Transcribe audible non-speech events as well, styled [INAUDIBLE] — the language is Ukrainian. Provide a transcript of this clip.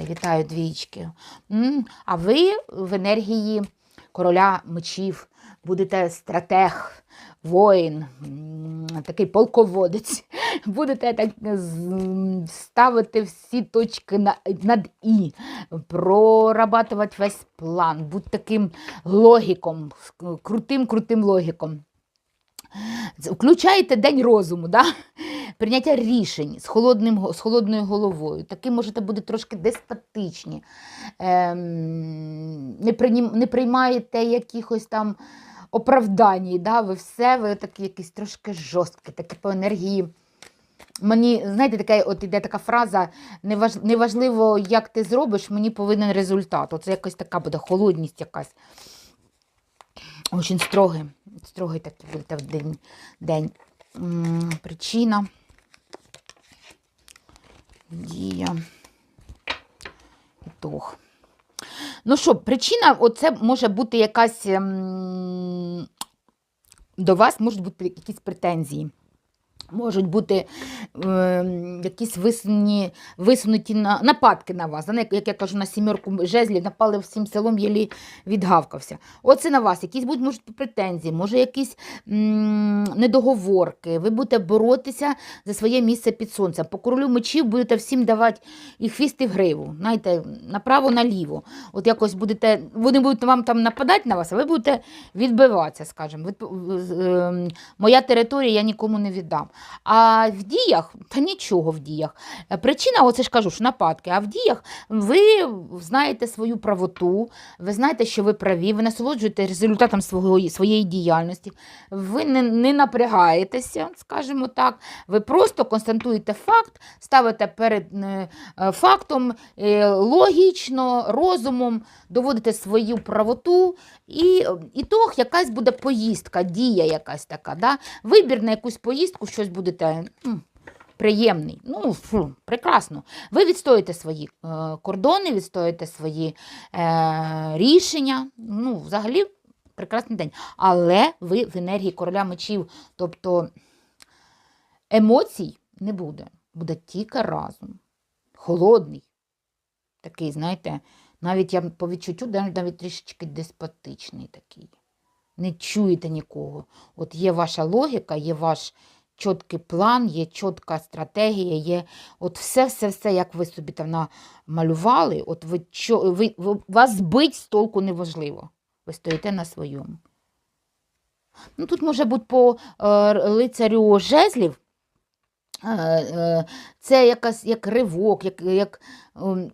Вітаю двічки. А ви в енергії короля мечів будете стратег, воїн, такий полководець. [LAUGHS] Будете так ставити всі точки на, над І, прорабатувати весь план, будь таким логіком, крутим-крутим логіком. Включаєте день розуму, да? Прийняття рішень з, холодним, з холодною головою. Таким можете бути трошки деспотичні, ем, не, прийнім, не приймаєте якихось там оправдань, да? ви все, ви такі якісь трошки жорсткі, такі по енергії. Мені, знаєте, така, от іде така фраза: неваж, неважливо, як ти зробиш, мені повинен результат. Оце якась така буде холодність якась. Очень строгий. Строгий такий будете в день. день. Причина. Дія. Ітог. Ну що, причина, оце може бути якась. ем, До вас можуть бути якісь претензії. Можуть бути е, якісь висуні, висунуті на, нападки на вас. Як я кажу, на сімерку жезлів напали всім селом, єлі відгавкався. Оце на вас. Якісь будуть можуть, претензії, може якісь м, недоговорки. Ви будете боротися за своє місце під сонцем. По королю мечів будете всім давати і хвіст, і гриву. Знаєте, направо-наліво. От якось будете, вони будуть вам там нападати на вас, а ви будете відбиватися, скажімо. Ем, моя територія я нікому не віддам. А в діях, та нічого в діях. Е, Причина, оце ж кажу, що нападки, а в діях ви знаєте свою правоту, ви знаєте, що ви праві, ви насолоджуєте результатом свого, своєї діяльності, ви не, не напрягаєтеся, скажімо так, ви просто констатуєте факт, ставите перед е, е, фактом логічно, розумом, доводите свою правоту, і е, ітог якась буде поїздка, дія якась така. Да? Вибір на якусь поїздку, щось будете. Приємний, ну фу, прекрасно. Ви відстоїте свої е, кордони, відстоїте свої е, рішення. Ну, взагалі, прекрасний день. Але ви в енергії короля мечів, тобто емоцій не буде. Буде тільки разум. Холодний. Такий, знаєте, навіть я по відчуттю навіть трішечки деспотичний такий. Не чуєте нікого. От є ваша логіка, є ваш чіткий план, є чітка стратегія, є от все-все-все, як ви собі там намалювали, от ви, ви, вас збить з толку неважливо. Ви стоїте на своєму. Ну, тут може бути по е, лицарю жезлів. е, е, Це якась як ривок, як, як ем,